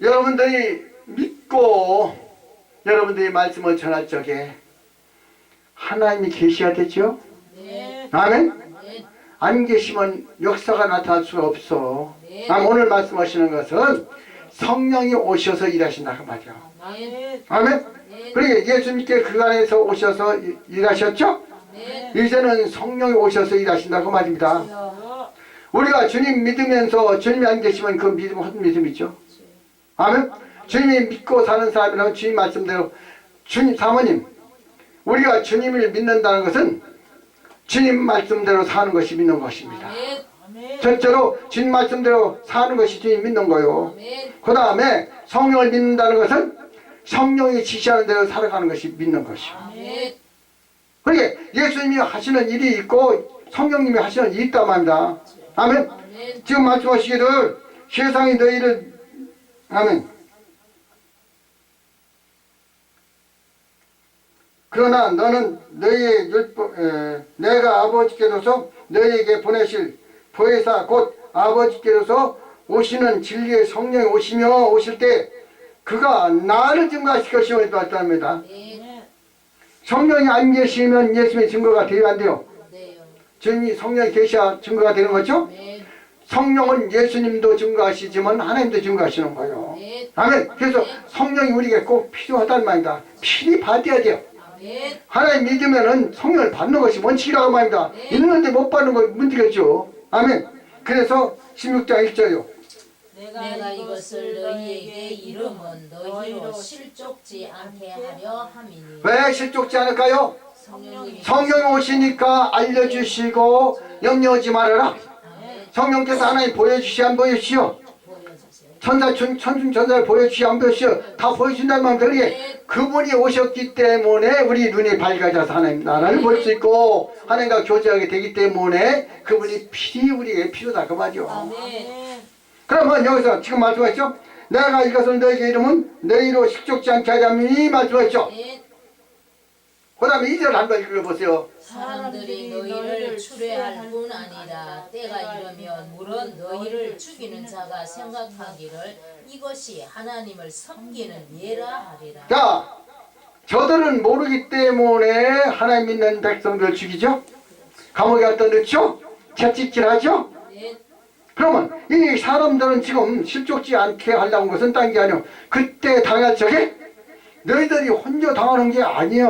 여러분들이 믿고 여러분들이 말씀을 전할 적에 하나님이 계셔야 되죠? 네. 아멘? 네. 안 계시면 역사가 나타날 수가 없어. 네. 아, 오늘 말씀하시는 것은 성령이 오셔서 일하신다 그 말이야. 네. 아멘? 네. 그러니까 예수님께 그 안에서 오셔서 이- 일하셨죠? 네. 이제는 성령이 오셔서 일하신다 그 말입니다. 어, 우리가 주님 믿으면서 주님이 안 계시면 그 믿음은 헛 믿음이죠. 아멘? 주님이 믿고 사는 사람이라면 주님 말씀대로 주님 사모님 우리가 주님을 믿는다는 것은 주님 말씀대로 사는 것이 믿는 것입니다. 첫째로 주님 말씀대로 사는 것이 주님 믿는 거요. 그 다음에 성령을 믿는다는 것은 성령이 지시하는 대로 살아가는 것이 믿는 것이요. 아멘. 그러니까 예수님이 하시는 일이 있고 성령님이 하시는 일이 있단 말입니다. 아멘. 아멘. 지금 말씀하시기를 세상이 너희를 아멘. 그러나 너는 너희의 율법 에, 내가 아버지께로서 너희에게 보내실 보혜사 곧 아버지께로서 오시는 진리의 성령이 오시며 오실 때 그가 나를 증거하실 것임을 말합니다. 네. 성령이 안 계시면 예수님의 증거가 되면 안 돼요. 네요. 주님이 성령이 계셔야 증거가 되는 거죠. 아멘. 성령은 예수님도 증거하시지만 하나님도 증거하시는 거예요. 네. 아멘. 그래서 성령이 우리에게 꼭 필요하다는 말입니다. 필히 받아야 돼요. 아멘. 하나님 믿으면은 성령을 받는 것이 원칙이라고 말입니다. 네. 있는데 못 받는 건 문제겠죠. 아멘. 그래서 16장 1절요. 내가 이것을 너희에게 이름은 너희로 실족지 않게 하려 함이니 왜 실족지 않을까요? 성령이 오시니까 알려주시고 염려하지 말아라. 성령께서 하나님 보여주시 안 보여주시오. 천사 천, 천중 천사를 보여주시 안 보여주시오. 다 보여준다는 마음 들게 그분이 오셨기 때문에 우리 눈이 밝아져서 하나님 나라를 볼 수 있고 하나님과 교제하게 되기 때문에 그분이 필히 우리에게 필요다 그. 아멘. 그러면 여기서 지금 말씀하셨죠? 내가 이것을 너에게 이름은 너희로 식족지 않게 하자니 말씀하셨죠? 네. 그 다음에 2절 한번 읽어보세요. 사람들이 너희를 추례할 뿐 아니라 때가 이르면 물은 너희를 죽이는 자가 생각하기를 이것이 하나님을 섬기는 예라 하리라. 자, 저들은 모르기 때문에 하나님 믿는 백성들 죽이죠? 감옥에 갖다 넣죠? 채찍질하죠? 네. 그러면 이 사람들은 지금 실족지 않게 하려는 것은 딴 게 아니요. 그때 당할 적에 너희들이 혼자 당하는 게 아니야.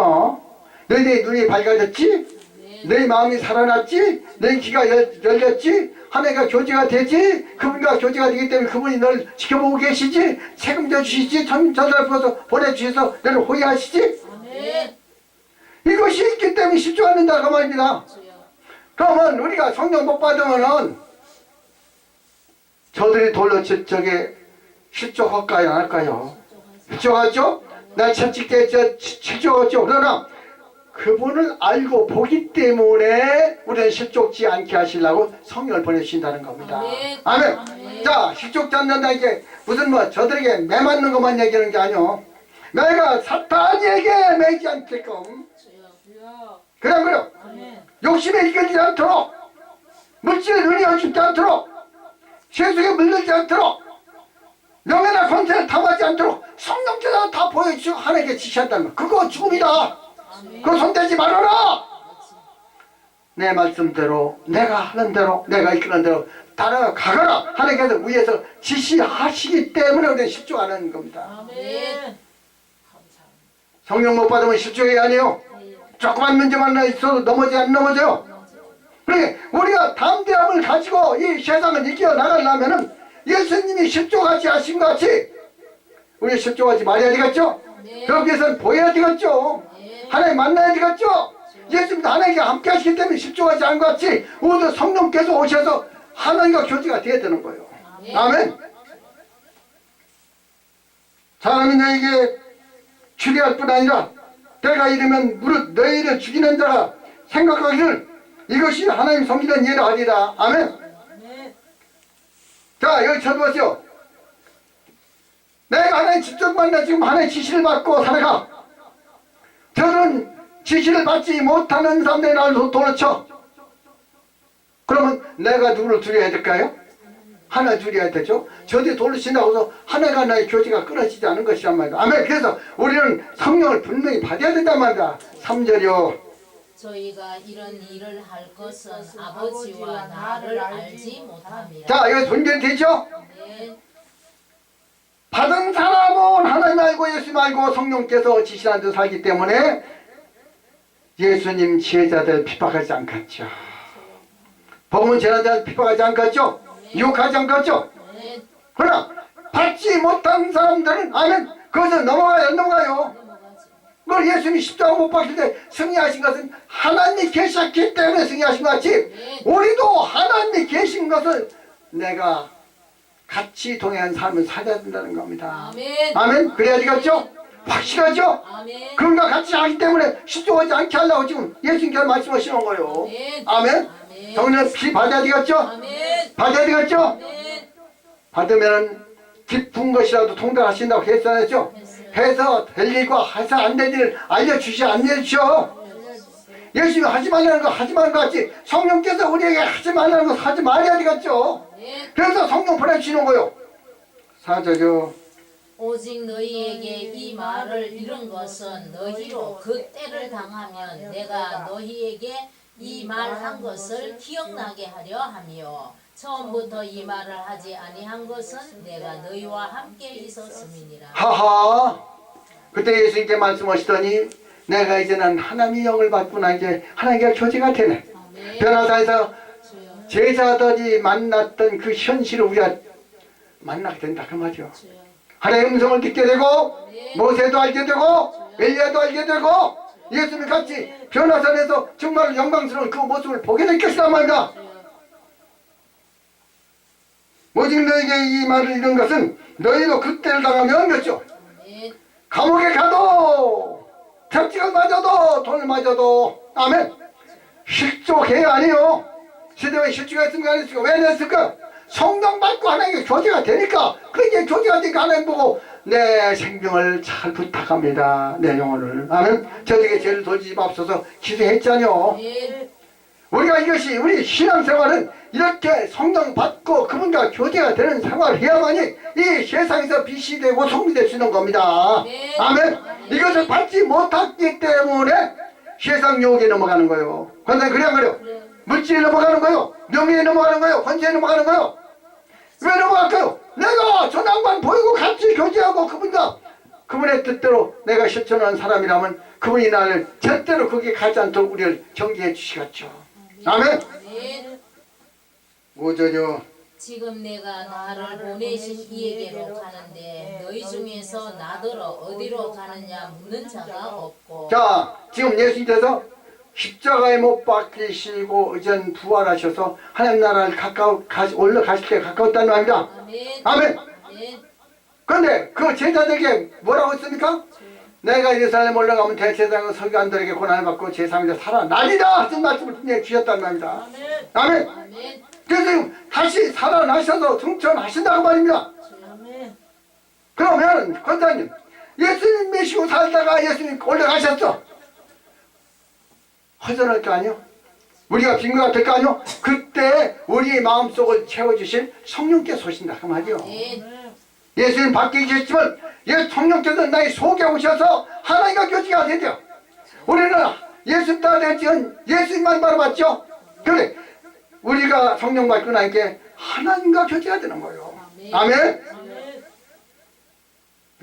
너희들의 눈이 밝아졌지? 네. 너희 마음이 살아났지? 너희 귀가 열, 열렸지? 하나님과 교제가 되지? 그분과 교제가 되기 때문에 그분이 널 지켜보고 계시지? 책임져 주시지? 전, 전사를 불러서 보내주셔서 너를 호의하시지? 아멘. 이것이 있기 때문에 않는다 그 말입니다. 그러면 우리가 성령 못 받으면은 저들이 돌려칠 적에 실족할까요 안 할까요? 실족하죠? 날 채찍게 저 실족하죠. 그러나 그분을 알고 보기 때문에 우리는 실족지 않게 하시려고 성령을 보내주신다는 겁니다. 아멘. 아멘. 자, 실족지 않는다 이게 무슨 뭐 저들에게 매 맞는 것만 얘기하는 게 아니요. 내가 사탄에게 매지 않게끔 그럼 아멘. 욕심에 이끌리지 않도록 물질에 눈이 어둡지 않도록 세속에 물들지 않도록 명예나 권세를 탐하지 않도록 성령께서 다 보여주시고 하나님께 지시한다는 거 그거 죽음이다. 그거 손대지 말아라 내 말씀대로 내가 하는 대로 내가 이끄는 대로 따라가거라 하나님께서 위에서 지시하시기 때문에 우리는 실족하는 겁니다 아멘. 성령 못 받으면 실족이 아니에요 조그만 문제만 있어도 넘어지 안 넘어져요 그래 우리가 담대함을 가지고 이 세상을 이겨 나가려면은 예수님이 실족하지 하신 것 같이 우리 실족하지 말아야 되겠죠? 네. 그러기 위해서는 보여야 되겠죠? 네. 하나님 만나야 되겠죠? 예수님도 하나님과 함께 하시기 때문에 실족하지 않은 것 같이 우리도 성령께서 오셔서 하나님과 교제가 되어야 되는 거예요 아멘. 사람이 너에게 추리할 뿐 아니라 때가 이르면 무릇 너희를 죽이는 자가 생각하기를 이것이 하나님 섬기는 예라 아멘 아멘. 자 여기 쳐보세요 내가 하나님 직접 만나 지금 하나님 지시를 받고 살아가 저는 지시를 받지 못하는 사람들이 나를 도- 도로쳐 그러면 내가 누구를 두려야 될까요? 하나 줄여야 되죠. 저들이 돌로 친다고 해서 하나가 나의 교제가 끊어지지 않은 것이란 말이다. 아멘. 그래서 우리는 성령을 분명히 받아야 된단 말이다. 3절이요. 저희가 이런 일을 할 것은 아버지와 나를 알지 못합니다. 자, 여기 분별이 되죠? 네. 받은 사람은 하나님 알고 예수님 알고 성령께서 지시한 듯 살기 때문에 예수님 제자들 핍박하지 않겠죠. 법문 제자들 핍박하지 않겠죠? 유혹하지 않겠죠? 네. 그러나 받지 못한 사람들은 아멘 그것은 넘어가요 안 넘어가요. 그걸 예수님이 십자가 못 박힐 때 승리하신 것은 하나님이 계셨기 때문에 승리하신 것 같이 네. 우리도 하나님이 계신 것을 내가 같이 동행한 삶을 살아야 된다는 겁니다 아멘. 아멘 그래야 되겠죠? 확실하죠? 아멘. 그런가 같이 하기 때문에 실종하지 않게 하려고 지금 예수님께서 말씀하시는 거예요 아멘. 아멘. 성령 피 받아야 되겠죠? 아멘. 받아야 되겠죠? 아멘. 받으면 깊은 것이라도 통달하신다고 했잖아요. 해서 될 일과 해서 안 될 일을 알려주시 안 알려주셔. 예수님이 하지 말라는 거 하지 말는 것 같이 성령께서 우리에게 하지 말라는 거 하지 말아야 되겠죠. 아멘. 그래서 성령 보내주시는 거요. 사절요. 오직 너희에게 이 말을 이룬 것은 너희로 그 때를 당하면 내가 너희에게 이 말 한 것을 기억나게 하려 함이요 처음부터 이 말을 하지 아니한 것은 내가 너희와 함께 있었음이니라 하하. 그때 예수님께 말씀하시더니 내가 이제는 하나님의 영을 받고 나 이제 하나님과 교제가 되네. 변화사에서 제자들이 만났던 그 현실을 우리가 만나게 된다 그 말이요. 하나님의 음성을 듣게 되고 네. 모세도 알게 되고 엘리야도 알게 되고 예수님 같이 변화산에서 정말 영광스러운 그 모습을 보게 말이다. 주여 오직 너에게 이 말을 이룬 것은 너희도 그때를 당하면 몇죠? 감옥에 가도 택지가 맞아도 돈을 맞아도 아멘. 실족해 아니요. 시대에 실족가 있습니까 안 했습니까 왜 냈을까? 성령 받고 하나님께 교제가 되니까. 그 이제 교제가 되니까 하나님 보고 내 생명을 잘 부탁합니다. 내 영혼을. 아멘. 저에게 죄를 돌리지 맙소서 기도했잖요 아멘 우리가 이것이 우리 신앙생활은 이렇게 성령 받고 그분과 교제가 되는 생활을 해야만이 이 세상에서 빛이 되고 성이 될 수 있는 겁니다. 네. 아멘. 이것을 받지 못했기 때문에 세상 유혹에 넘어가는 거예요. 권사님 그래 안 그래요? 그래 물질에 넘어가는 거예요. 명예에 넘어가는 거예요. 권세에 넘어가는 거예요. 왜 넘어갈까요? 내가 저 낭만 보이고 같이 교제하고 그분과 그분의 뜻대로 내가 실천하는 사람이라면 그분이 나를 절대로 거기에 가지 않도록 우리를 경계해 주시겠죠. 아멘. 아멘 오절요. 지금 내가 나를 보내신 이에게로 가는데 너희 중에서 나더러 어디로 가느냐 묻는 자가 없고 자, 지금 예수님께서 십자가에 못 박히시고 이젠 부활하셔서 하나님 나라를 가까워 가시, 올라가실 때 가까웠다는 말입니다. 아멘 아멘. 아멘 그런데 그 제자들에게 뭐라고 했습니까? 내가 예루살렘 올라가면 대제사장과 서기관들에게 고난을 받고 제3일에 살아나리라 하신 말씀을 분명히 주셨단 말입니다. 아멘. 아멘. 그래서 다시 살아나셔서 승천하신다고 말입니다. 아멘. 그러면 권사님 예수님 믿시고 살다가 예수님 올라가셨어. 허전할 거 아니요? 우리가 빈것 같을 거 아니요? 그때 우리 마음속을 채워주실 성령께서 오신다 그 말이요. 아멘. 예수님 밖에 계시지만 예 성령께서 나의 속에 오셔서 하나님과 교제가 되죠. 우리는 예수 따라 됐지만 예수님만 바라봤죠. 그래 우리가 성령 받고 나니까 하나님과 교제가 되는 거예요. 아멘. 아멘.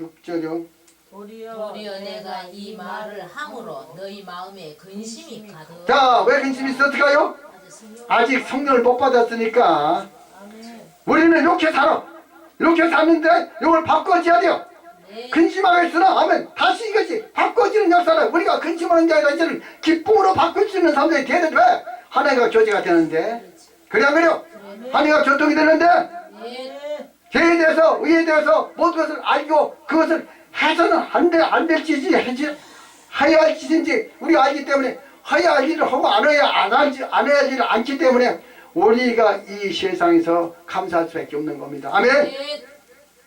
6절요. 도리어 도리어 내가 이 말을 함으로 너희 마음에 근심이 가득 자, 왜 근심이 있었을까요? 성령 아직 성령을 못 받았으니까. 우리는 이렇게 살아. 이렇게 사는데 이걸 바꿔줘야 돼요. 네 근심하겠으나 하면 다시 이것이 바꿔지는 역사를 우리가 근심하는 게 아니라 이제는 기쁨으로 바꿀 수 있는 사람들이 되는데 왜? 하나님과 교제가 되는데 그래 안 그래요? 하나님과 교통이 되는데 네. 죄에 대해서 의에 대해서 모든 것을 알고 그것을 해서는 안 돼, 안될 짓이 해지, 해야 할 짓인지 우리가 알기 때문에 해야 할 일을 하고 안 해야 안 할지 안 해야 할 일을 않기 때문에 우리가 이 세상에서 감사할 수밖에 없는 겁니다. 아멘. 네.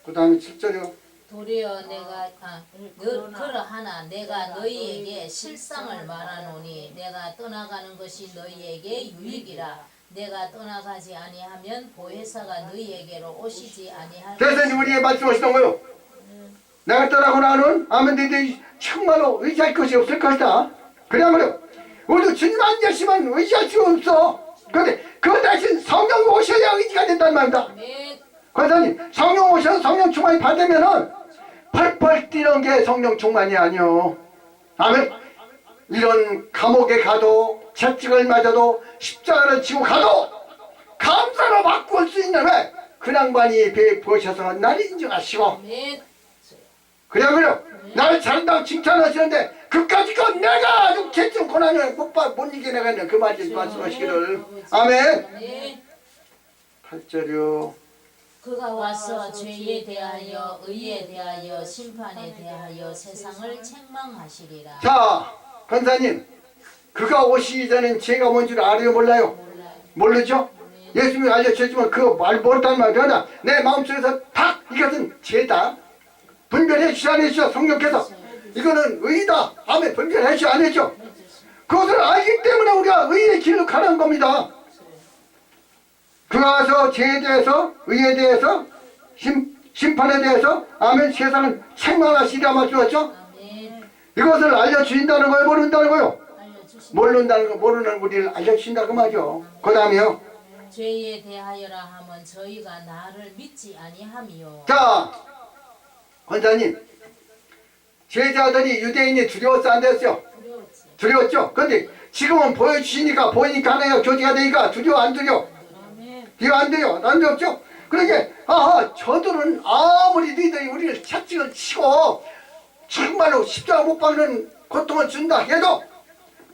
그 다음에 7절이요. 도리어 내가 아, 너, 그러하나 내가 너희에게 실상을 말하노니 내가 떠나가는 것이 너희에게 유익이라 내가 떠나가지 아니하면 보혜사가 너희에게로 오시지 아니할 대선님 우리에게 말씀하시던 거요. 내가 떠나고 나는 아멘 너희들이 정말로 의지할 것이 없을 것이다. 그래야말로 우리도 주님 안 계시면 의지할 수가 없어. 그런데 그 대신 성령 오셔야 의지가 된단 말입니다. 아멘 권사님 성령 오셔서 성령 충만이 받으면은 펄펄 뛰는 게 성령 충만이 아니요. 아멘. 이런 감옥에 가도 채찍을 맞아도 십자가를 지고 가도 감사로 바꿀 수 있는 왜? 그 양반이 베푸셔서 나를 인정하시고. 그래 그래 나를 잘한다고 칭찬하시는데 그까지 건 내가 아주 개좀 고난을 못, 봐, 못 이겨 내가는 그 말씀 말씀하시기를. 아멘 아멘. 8절이요 그가 와서 죄에 대하여 의에 대하여 심판에 대하여 세상을 책망하시리라. 자 권사님 그가 오시기 전엔 죄가 뭔 줄 알아요 몰라요? 모르죠? 예수님이 알려주셨지만 그거 말 모르단 말이야. 내 마음속에서 다 이것은 죄다. 분별해 주시 안 해주셔 성령께서. 이거는 의다. 아멘 분별해 주시 안 해줘 그것을 알기 때문에 우리가 의의 길로 가는 겁니다 그가 와서 죄에 대해서 의에 대해서 심, 심판에 대해서 아멘 세상을 책망하시리라 말씀하셨죠? 아멘. 이것을 알려주신다는 거예요? 모른다는 알려주시 모른다는 거 모르는 우리를 알려주신다 그 말이요. 그 다음에요. 죄에 대하여라 하면 저희가 나를 믿지 아니하미요. 자, 권사님, 제자들이 유대인이 두려웠어 안 됐어요? 두려웠지. 두려웠죠? 근데 지금은 보여주시니까 보이니까 하나가 교제가 되니까 두려워 안 두려워? 두려워 안 두려워? 안 두렵죠? 그러게 아하 저들은 아무리 너희들이 우리를 채찍을 치고 정말로 십자가 못 박는 고통을 준다 해도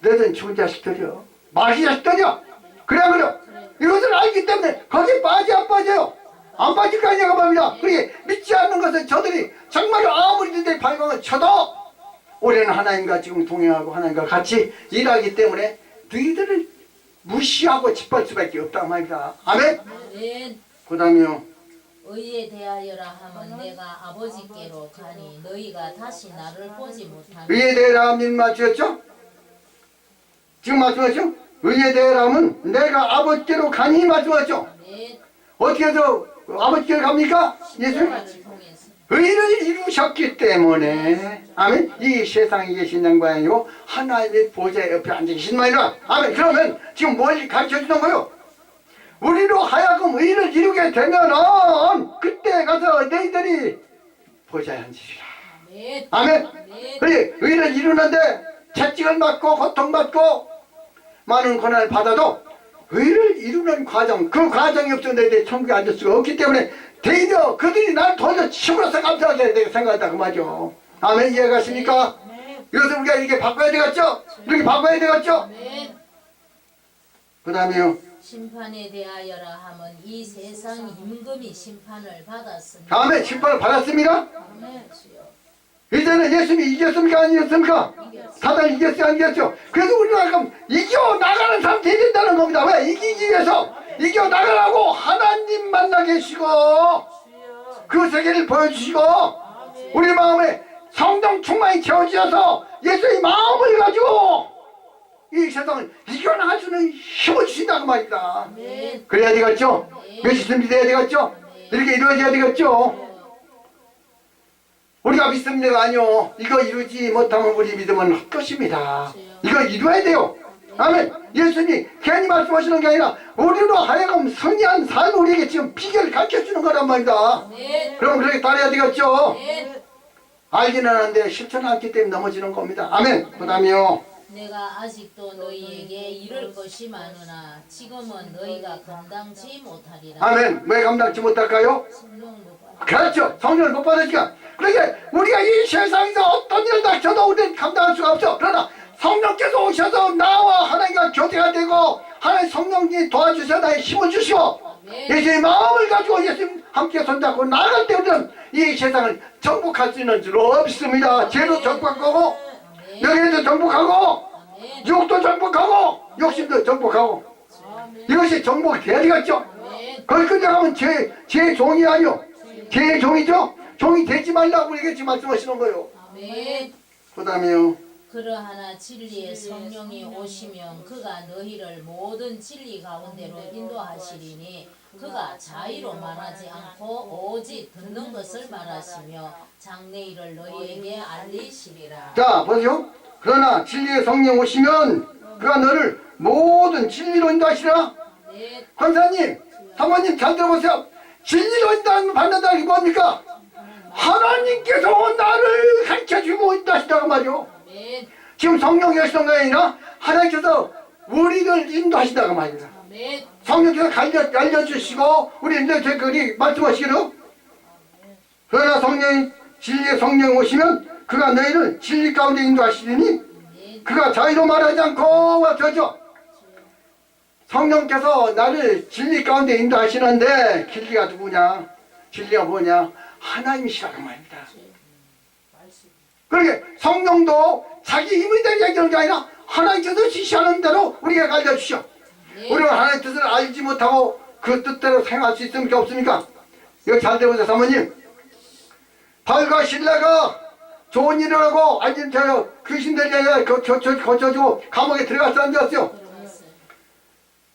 너희들은 좋은 자식들이요 마귀 자식들이요 그래 안 그래? 이것을 알기 때문에 거기에 빠져 안 빠져요 안 빠질 거 아니냐고 말입니다 그게 믿지 않는 것은 저들이 정말로 아무리 너희들이 발광을 쳐도 우리는 하나님과 지금 동행하고 하나님과 같이 일하기 때문에 너희들을 무시하고 짓밟을 수밖에 없다고 말입니다 아멘 아멘 그 다음에요 의에 대하여라 하면 내가 아버지께로 가니 너희가 다시 나를 보지 못하니 의에 대해라면 맞추었죠? 지금 말씀하죠? 의에 대해라면 내가 아버지께로 가니 말씀하죠? 아멘 어떻게 해서 아버지께로 갑니까? 예수 의를 이루셨기 때문에 아멘. 이 세상에 계신 양반이 아니고 하나님의 보좌 옆에 앉아 계신 말이라. 아멘. 그러면 지금 뭘 가르쳐 주는 거요? 우리로 하여금 의를 이루게 되면은 그때 가서 너희들이 보좌에 앉으리라. 아멘. 아멘. 아멘. 그래 의를 이루는데 채찍을 맞고 고통받고 많은 고난을 받아도 의를 이루는 과정 그 과정이 없으면 내 천국에 앉을 수가 없기 때문에 대저 그들이 날 돌려 치고로서 감사하게 내가 생각한다 그 말이죠. 아멘. 이해 가십니까? 아멘. 이것을 우리가 이렇게 바꿔야 되겠죠? 이렇게 바꿔야 되겠죠? 그 다음에요. 심판에 대하여라 하면 이 세상 임금이 심판을 받았으니 다음에 심판을 받았습니다? 아멘 이제는 예수님이 이겼습니까 안 이겼습니까? 사단이 이겼어요 안 이겼죠? 그래서 우리가 지금 이겨 나가는 사람 돼야 된다는 겁니다 왜? 이기기 위해서 이겨 나가라고 하나님 만나 계시고. 그 세계를 보여주시고 우리 마음에 성령 충만히 채워주셔서 예수의 마음을 가지고 이 세상을 이겨나갈 수 있는 힘을 주신다고 아멘 그래야 되겠죠? 몇시 돼야 되겠죠? 이렇게 이루어져야 되겠죠? 우리가 믿습니다가 아니요. 이거 이루지 못하면 우리 믿음은 헛것입니다. 이거 이루어야 돼요. 아멘. 예수님이 괜히 말씀하시는 게 아니라 우리로 하여금 성리한 삶 우리에게 지금 비결을 가르쳐주는 거란 말이다. 그럼 그렇게 따라야 되겠죠? 알기는 하는데 실천을 않기 때문에 넘어지는 겁니다. 아멘. 그 다음에요. 내가 아직도 너희에게 이를 것이 많으나 지금은 너희가 감당치 못하리라 아멘. 왜 감당치 못할까요? 성령 그렇죠. 성령을 못 받으니까. 그러니까 우리가 이 세상에서 어떤 일을 닥쳐도 우리는 감당할 수가 없어. 그러나 성령께서 오셔서 나와 하나님과 교제가 되고 하나님 성령이 도와주셔 나의 힘을 주시고 아멘 예수의 마음을 가지고 예수님 함께 손잡고 나갈 때 우리는 이 세상을 정복할 수 있는 줄 없습니다. 죄도 정복하고 명예도 정복하고 욕도 정복하고 욕심도 정복하고 아멘. 이것이 정복이 돼야 되겠죠. 거기 끝나가면 제, 제 종이 아니요. 제 종이죠? 종이 되지 말라고 지금 말씀하시는 거예요. 아멘 그 다음에요. 그러하나 진리의 성령이 오시면 그가 너희를 모든 진리 가운데로 인도하시리니 그가 자의로 말하지 않고 오직 듣는 것을 말하시며 장래일을 너희에게 알리시리라. 자 보세요. 그러나 진리의 성령 오시면 그가 너를 모든 진리로 인도하시라. 네, 권사님, 사모님 잘 들어보세요. 진리로 인도하는 받는다는 게 뭡니까? 하나님께서 나를 가르쳐주고 인도하시다고. 아멘, 지금 오시는 게 아니라 하나님께서 우리를 인도하시다고. 아멘, 성령께서 알려, 알려주시고 우리는 이제 그리 말씀하시기로 그러나 성령이 진리의 성령 오시면 그가 너희를 진리 가운데 인도하시리니 그가 자유로 말하지 않고 와서죠 성령께서 나를 진리 가운데 인도하시는데 진리가 누구냐? 진리가 뭐냐? 하나님이시라고 말입니다. 그러게 성령도 자기 힘의 대로 얘기하는 게 아니라 하나님께서 지시하는 대로 우리가 알려주셔 네, 우리가 하나님의 뜻을 알지 못하고 그 뜻대로 생각할 수 있습니까 없습니까? 이거 잘 들어보세요 사모님. 발과 신라가 좋은 일을 하고 저 귀신들이 아니라 거쳐주고 감옥에 들어갔어 안 들어갔어요?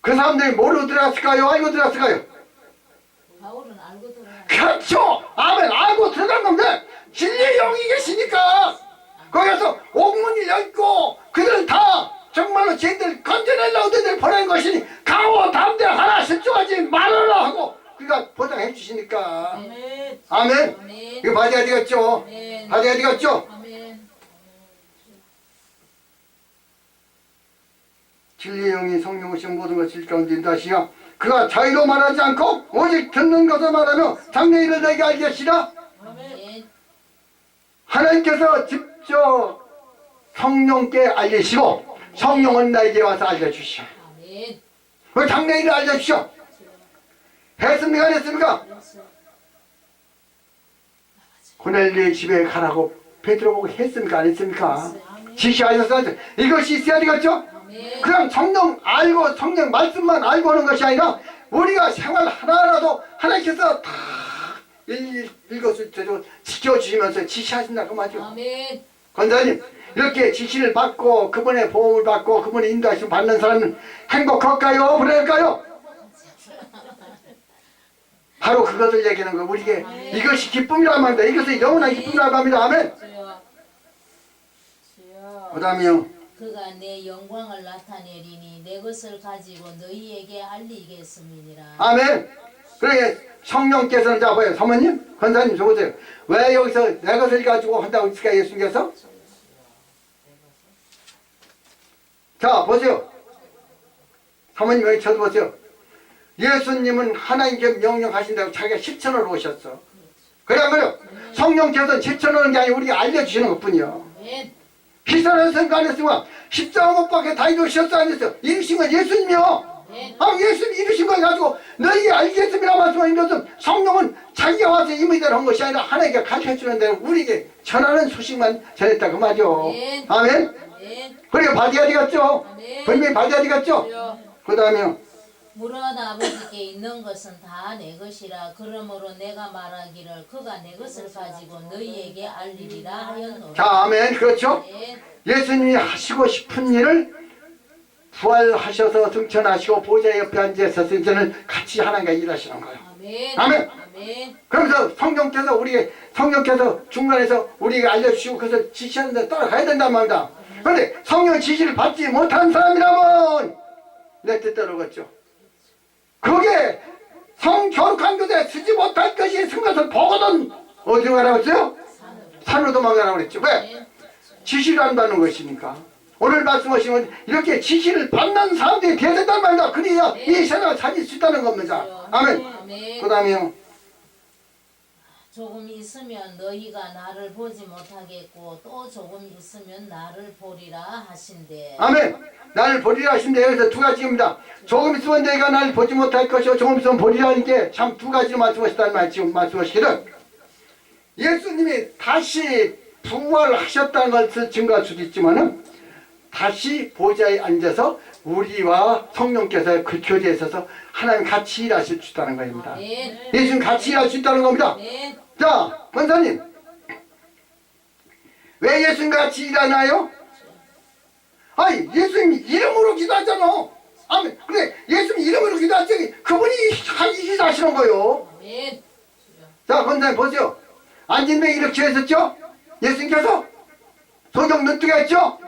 그 사람들이 뭐로 들어갔을까요? 알고 들어갔을까요? 바울은 알고 들어갔어요. 그렇죠 아멘 알고 들어간 건데 진리의 영이 계시니까 거기서 옥문이 열고 그들은 다 정말로 쟤들 건져내려고 들 보낸 것이니 강호 담대 하나 실종하지 말아라 하고 그가 보장해 주시니까 아멘. 아멘 아멘, 이거? 아멘, 바디 어디 갔죠? 아멘, 진리의 영이 성령 오신 모든 것을 질 가운데 인도하시야 그가 자유로 말하지 않고 오직 듣는 것을 말하며 장래일을 내게 알게 하시라 하나님께서 직접 성령께 알리시고 성령은 나에게 와서 알려주시오. 그 장래일을 알려주시오. 했습니까? 안 했습니까? 그랬어요. 고넬리 집에 가라고 베드로 보고 했습니까? 안 했습니까? 지시하셔서 이것이 있어야 되겠죠? 아멘. 그냥 성령 알고 성령 말씀만 알고 하는 것이 아니라 우리가 생활 하나하나도 하나님께서 다 일- 일것을대로 지켜주시면서 지시하신다고 말이죠. 아멘. 권사님 이렇게 지시를 받고 그분의 보험을 받고 그분의 인도하심 받는 사람은 행복할까요? 불행할까요? 바로 그것을 얘기하는 거예요. 우리에게 이것이 기쁨이라고 합니다. 이것이 영원한 기쁨이라고 합니다. 아멘. 그 다음에요. 그가 내 영광을 나타내리니 내 것을 가지고 너희에게 알리겠음이니라. 아멘. 그러게 성령께서는 자 봐요. 사모님, 권사님 좋으세요. 왜 여기서 내 것을 가지고 한다고 했을까 예수님께서? 자 보세요. 사모님 여기 쳐다보세요. 예수님은 하나님께 명령하신다고 자기가 실천을 오셨어. 그래 안 그래요? 성령께서는 실천하는 게 아니고 우리가 알려주시는 것뿐이요. 아멘. 희선을 생각했으면 십자가 못 박혀 다 이루셨어 안 했어? 이루신 건 예수님이요. 아, 예수님 이루신 걸 가지고 너희에게 알겠습니다 말씀하신 것은 성령은 자기가 와서 임의대로 한 것이 아니라 하나님께 가르쳐주는 대로 우리에게 전하는 소식만 전했다고 말이요. 아멘. 아멘. 그리고 바디 어디 갔죠? 아멘. 분명히 바디 어디 갔죠? 주여. 그 다음에 무릇 아버지께 있는 것은 다 내 것이라 그러므로 내가 말하기를 그가 내 것을 가지고 너희에게 알리리라 하였노라. 자 아멘 그렇죠? 아멘. 예수님이 하시고 싶은 일을 부활하셔서 승천하시고 보좌 옆에 앉아서 이제는 같이 하나님과 일하시는 거예요. 아멘. 아멘. 아멘. 그러면서 성령께서 우리에게 성령께서 중간에서 우리에게 알려주시고 그래서 지시하는 데 따라가야 된단 말입니다. 그런데 성령 지시를 받지 못한 사람이라면 내 뜻대로 겠죠. 그게 성교육한 교대 쓰지 못할 것이 승것을 보거든 어디로 가라고 했어요? 산으로 도망가라고 그랬죠. 왜? 지시를 한다는 것이니까. 오늘 말씀하시면 이렇게 지시를 받는 사람들이 돼야 된단 말이다. 그래야 이 세상을 살릴 수 있다는 겁니다. 아멘. 아멘. 그 다음에요. 조금 있으면 너희가 나를 보지 못하겠고 또 조금 있으면 나를 보리라 하신대. 아멘. 나를 보리라 하신데 여기서 두 가지입니다. 조금 있으면 내가 나를 보지 못할 것이요 조금 있으면 보리라는 게참두 가지로 말씀하시다는 말 지금 말씀하시기를 예수님이 다시 부활하셨다는 것을 증거할 수도 있지만은 다시 보좌에 앉아서 우리와 성령께서 그 교제에 있어서 하나님 같이 일하실 수 있다는 겁니다. 아멘. 예수님 같이 일할 수 있다는 겁니다. 자, 권사님. 왜 예수님과 같이 일하나요? 아니 예수님 이름으로 기도하잖아. 아멘. 근데 예수님 이름으로 기도하지 그분이 하시 하시는 거요. 자, 권사님 보세요. 안진뱅이 이렇게 했었죠? 예수님께서 소정 눈뜨게 했죠?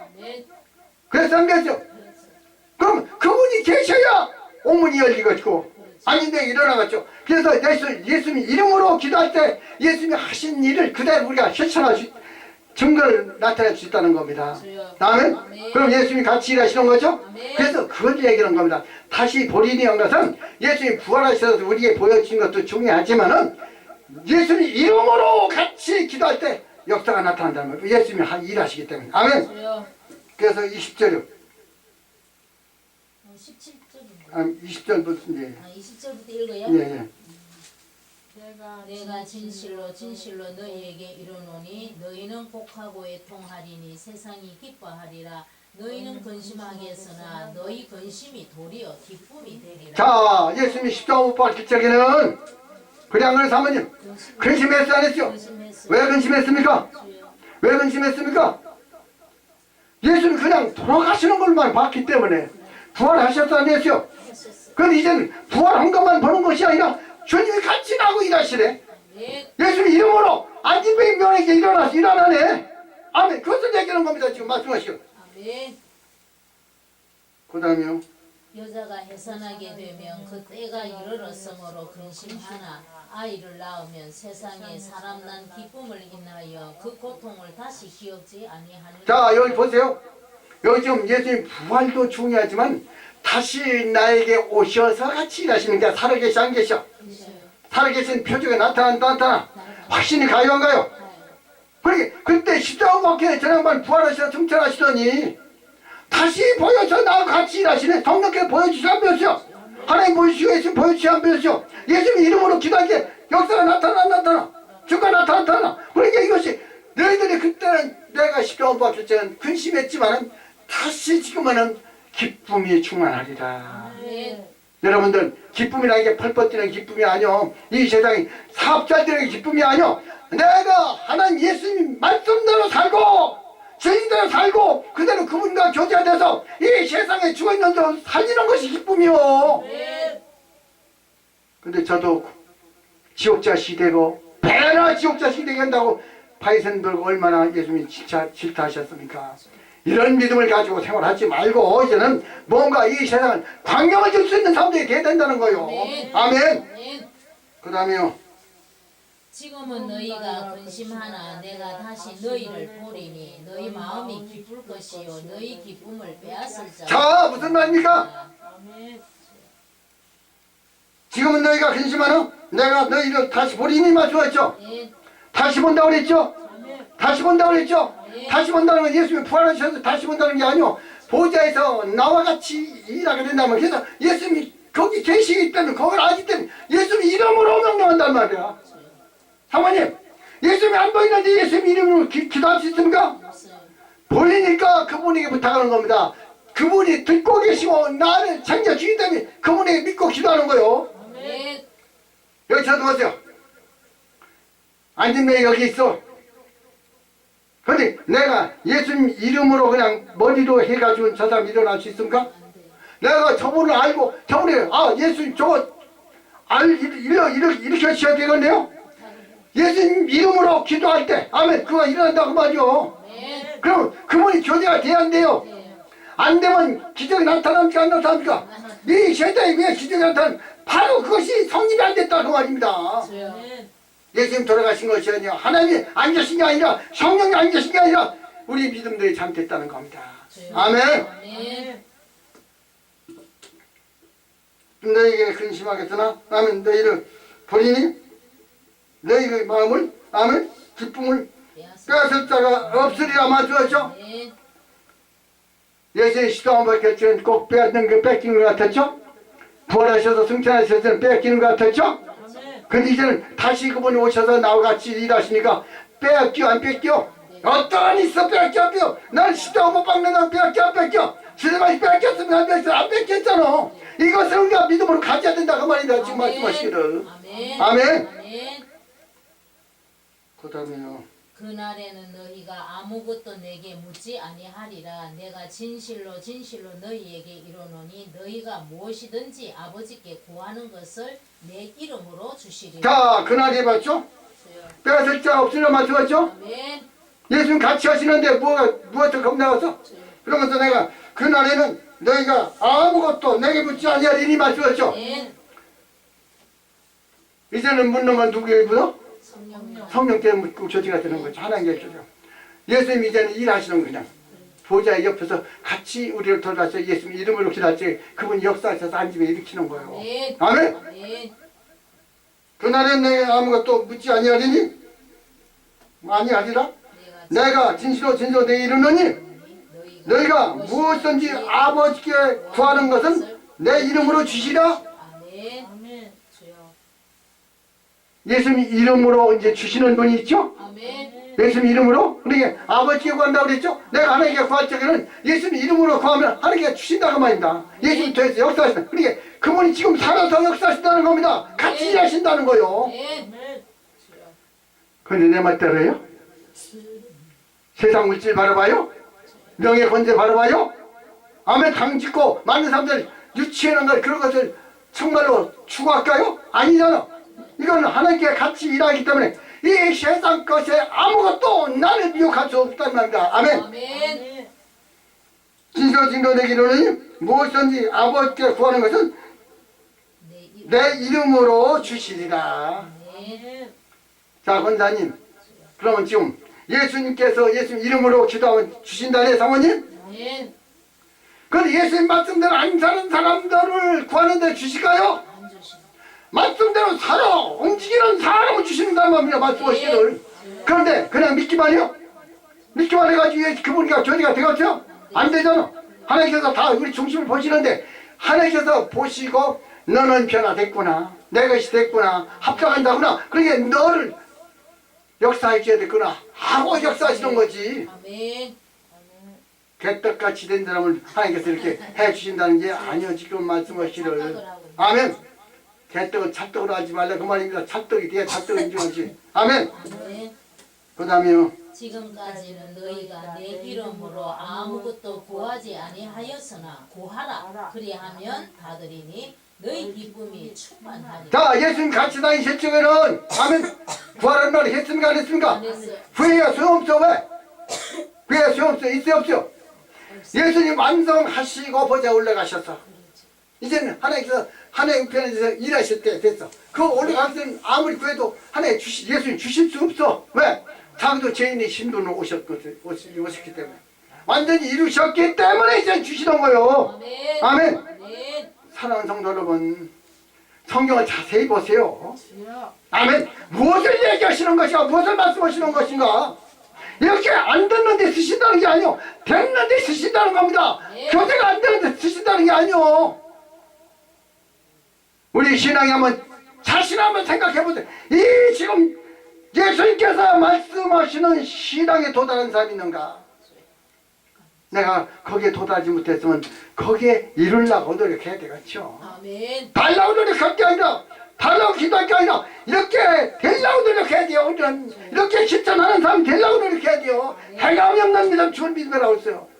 그래서 안 계죠? 그럼 그분이 계셔야 옥문이 열리겠고 안진뱅이 일어나겠죠. 그래서 예수, 예수님 이름으로 기도할 때 예수님이 하신 일을 그대로 우리가 실천할 수, 증거를 나타낼 수 있다는 겁니다. 아멘. 그럼 예수님이 같이 일하시는 거죠? 그래서 그걸 얘기하는 겁니다. 다시 본인이 한 것은 예수님 부활하셔서 우리에게 보여주신 것도 중요하지만은 예수님 이름으로 같이 기도할 때 역사가 나타난다는 거예요. 예수님이 한 일하시기 때문에. 아멘. 그래서 20절요. 어, 17절인가? 아, 20절부터 이제. 아, 20절부터 읽어요? 예, 예. 내가 내가 진실로 진실로 너희에게 이르노니 너희는 곡하고 애통하리니 세상이 기뻐하리라 너희는 근심하겠으나 너희 근심이 도리어 기쁨이 되리라 자, 예수님이 십자가 못 박힐 적에는 안 그래 사모님? 근심, 근심했어 안 했죠? 왜 근심했습니까? 왜 근심했습니까? 예수는 그냥 돌아가시는 걸만 봤기 때문에 부활하셨어 안? 하셨어 근데 이제는 부활한 것만 보는 것이 아니라 주님이 같이 나고 일하시네. 아멘 예수님 이름으로 안진뱅이 명에게 일어나서 일어나네. 아멘. 그것을 얘기하는 겁니다. 지금 말씀하시고. 아멘 그 다음에요. 여자가 해산하게 되면 그 때가 이르렀으므로 근심하나 아이를 낳으면 세상에 사람 난 기쁨을 인하여 그 고통을 다시 기억지 아니하느니라 자, 여기 보세요. 지금 예수님 부활도 중요하지만 다시 나에게 오셔서 같이 일하시는 게 살아계시 안 계셔. 살아계신 표적이 나타난다 나타나. 확신이 가요 안 가요? 그때 십자가 박혀 저 양반 부활하셔서 승천하시더니 다시 보여서 나와 같이 일하시네. 성령께 보여주시 안 보여주셔 하나님 보여주시고 예수님 보여주시 안 보여주셔 예수님 이름으로 기도할 때 역사가 나타나 안 나타나? 증거 나타나 안 나타나? 그러니까 이것이 너희들이 그때는 내가 십자가 박힐 때는 근심했지만은 다시 지금은 기쁨이 충만하리라. 아멘. 여러분들 기쁨이라는 게 펄펄 뛰는 기쁨이 아니요 이 세상이 사업자들의 기쁨이 아니요 내가 하나님 예수님 말씀대로 살고 주인대로 살고 그대로 그분과 교제가 돼서 이 세상에 죽어있는 자 살리는 것이 기쁨이요 아멘. 근데 저도 지옥자 시대고 배나 지옥자 시대가 한다고 파이센berg 얼마나 예수님이 진짜 질타하셨습니까 이런 믿음을 가지고 생활하지 말고 이제는 뭔가 이 세상은 광명을 줄 수 있는 사람들이 돼야 된다는 거요. 아멘. 아멘. 아멘 그 다음에요. 지금은 너희가 근심하나 내가 다시 너희를 보리니 너희 마음이 기쁠 것이요 너희 기쁨을 빼앗을 자 자 무슨 말입니까? 지금은 너희가 근심하는 내가 너희를 다시 보리니 말씀하셨죠. 예, 다시 본다고 그랬죠. 다시 본다고 그랬죠. 예. 다시 본다는 건 예수님이 부활하셔서 다시 본다는 게 아니오. 보좌에서 나와 같이 일하게 된다면 그래서 예수님이 거기 계시기 때문에 그걸 알기 때문에 예수님 이름으로 명령한단 말이야. 사모님 예수님이 안 보이는데 예수님 이름으로 기, 기도할 수 있습니까? 보이니까 그분에게 부탁하는 겁니다. 그분이 듣고 계시고 나를 챙겨주기 때문에 그분에게 믿고 기도하는 거요. 예, 여기 쳐다보세요. 안진매 여기 있어. 근데 내가 예수님 이름으로 그냥 머리로 해가지고 저 사람 일어날 수 있습니까? 내가 저분을 알고 저분이 아 예수님 저거 알 일러 일러 이렇게 하셔야 되겠네요. 예수님 이름으로 기도할 때 아멘 그거 일어난다고 말이요. 예, 그럼 그분이 교제가 돼야. 예. 안 되면 기적이 나타납니까 안 나타납니까? 이 세상에 왜 기적이 나타나? 바로 그것이 성립이 안 됐다고 말입니다. 주여. 아멘 예수님 돌아가신 것이 아니라 하나님이 안 계신 게 아니라 성령이 안 계신 게 아니라 우리 믿음들이 잘못됐다는 겁니다. 주여. 아멘. 너희에게 근심하겠으나 아멘 너희를 버리니 너희의 마음을 아멘 기쁨을 빼앗을 자가 없으리라 말씀하죠. 예, 예수의 시도한 바뀌었지만 꼭 빼앗는 거 뺏긴 것 같았죠? 부활하셔서 승천하셨을 때는 뺏기는 것 같았죠? 근데 이제는 다시 그분이 오셔서 나와 같이 일하시니까 빼앗겨 안 뺏겨? 어떠한 있어 뺏겨 안 뺏겨? 난 시도 못 박는다 뺏겨 안 뺏겨? 주님이 뺏겼으면 안 뺏겨 안 뺏겼잖아 이것을 우리가 믿음으로 가져야 된다 그 말이다 지금 말씀하시기를 아멘. 아멘 아멘. 그 다음에요 그날에는 너희가 아무것도 내게 묻지 아니하리라 내가 진실로 진실로 너희에게 이르노니 너희가 무엇이든지 아버지께 구하는 것을 내 이름으로 주시리라 자 그날에 봤죠? 빼앗을 자 없으려? 아멘 예수님 같이 하시는데 뭐가 무엇을 겁나가서? 그러면서 내가 그날에는 너희가 아무것도 내게 묻지 아니하리니 말씀하죠? 아멘 이제는 묻는 건 누구에게 묻어? 성령님 성령 때문에 묻고 조지가 되는 거죠. 하나님께 조죠. 예수님 이제는 일하시는 거 그냥. 보좌 옆에서 같이 우리를 돌아서 예수님 이름으로 기도할지 그분 역사하셔서 한 집에 일으키는 거예요. 아멘 아멘? 아멘 그날엔 내가 아무것도 묻지 아니하리니 아니하리라 내가 내가 진실로 진실로 내 이르노니 너희가 무엇든지 아버지께 구하는 것은 내 이름으로 주시라 아멘 예수님 이름으로 이제 주시는 분이 있죠? 아멘 예수님 이름으로 그러니까 아버지께 구한다고 그랬죠? 내가 하나님께 구할 적에는 예수님 이름으로 구하면 하나님께 주신다고 말입니다 예수님 통해서 역사하신다 그러니까 그분이 지금 살아서 역사하신다는 겁니다 같이 일하신다는 거요 그런데 내 말대로요? 세상 물질 바라봐요? 명예 권세 바라봐요? 아멘 당 짓고 많은 사람들 유치하는 걸 그런 것을 정말로 추구할까요? 아니잖아 이거는 하나님께 같이 일하기 때문에 이 세상 것에 아무것도 나를 미혹할 수 없다는 말입니다. 아멘. 아멘. 진실로 진로 내기로는 무엇이든지 아버지께 구하는 것은 내 이름. 내 이름으로 주시리라. 자 권사님. 그러면 지금 예수님께서 예수님 이름으로 기도하면 주신다네 사모님? 아멘. 근데 예수님 말씀대로 안 사는 사람들을 구하는데 주실까요? 말씀대로 살아. 움직이는 사람을 주신다는 말입니다. 말씀하시기를. 그런데 그냥 믿기만 해요? 믿기만 해가지고 예, 그분이가 저리가 되겠죠? 안 되잖아. 하나님께서 다 우리 중심을 보시는데 하나님께서 보시고 너는 변화됐구나. 내 것이 됐구나. 합작한다구나. 그러게 너를 역사해 줘야 됐구나. 하고 역사하시는 거지. 아멘. 개떡같이 된 사람을 하나님께서 이렇게 해 주신다는 게 아니요 지금 말씀하시를. 아멘 개떡은 찰떡으로 하지 말라 그 말입니다 찰떡이 돼야 찰떡인 줄 알지. 아멘. 아멘 그 다음에요. 지금까지는 너희가 내 이름으로 아무것도 구하지 아니하였으나 구하라. 그리하면 받으리니 너희 기쁨이 충만하리라. 자 예수님 같이 다니실 적에는 아멘. 구하라는 말 했습니까 안 했습니까? 후회가 소용없어 왜 후회가 소용없어 있어 없어 예수님 완성하시고 보자 올라가셨어 이제는 하나님께서 하나님 편에서 일하실 때 됐어. 그 올라갈 때는 아무리 구해도 하나님 주시, 예수님 주실 수 없어. 왜? 자기도 죄인의 신분으로 오셨거든 오시- 오셨기 때문에. 완전히 이루셨기 때문에 이제 주시는 거요. 아멘. 아멘. 아멘. 사랑하는 성도 여러분 성경을 자세히 보세요. 아멘. 무엇을 얘기하시는 것인가 무엇을 말씀하시는 것인가? 이렇게 안 됐는데 쓰신다는 게 아니요. 됐는데 쓰신다는 겁니다. 네. 교제가 안 되는데 쓰신다는 게 아니요 우리 신앙이 한번 자신 한번 생각해 보세요. 이 지금 예수님께서 말씀하시는 신앙에 도달한 사람이 있는가? 내가 거기에 도달하지 못했으면 거기에 이루려고 노력해야 되겠죠? 아멘. 달라고 노력할 게 아니라 달라고 기도할 게 아니라 이렇게 되려고 노력해야 돼요. 우리는 이렇게 실천하는 사람이 되려고 노력해야 돼요. 해감이 없는 믿음 주는 믿음이라고 했어요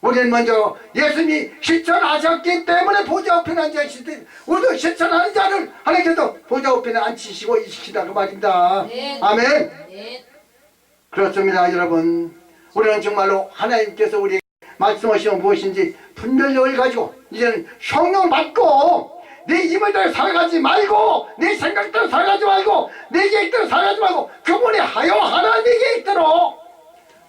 우리는 먼저 예수님이 실천하셨기 때문에 보좌 앉아있을 때 우리도 실천하는 자를 하나님께서 보좌 앞에 앉히시고 이시키다. 그 말입니다. 네. 아멘. 네. 그렇습니다 여러분. 우리는 정말로 하나님께서 우리에게 말씀하시면 무엇인지 분별력을 가지고 이제는 성령을 받고 내 힘을 대로 살아가지 말고 내 생각대로 살아가지 말고 내 계획대로 살아가지 말고 그분의 하여 하나님의 계획대로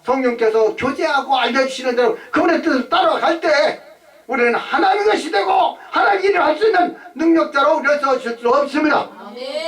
성령께서 교제하고 알려주시는 대로 그분의 뜻을 따라갈 때 우리는 하나님의 것이 되고 하나님의 일을 할 수 있는 능력자로 우리를 써주실 수 없습니다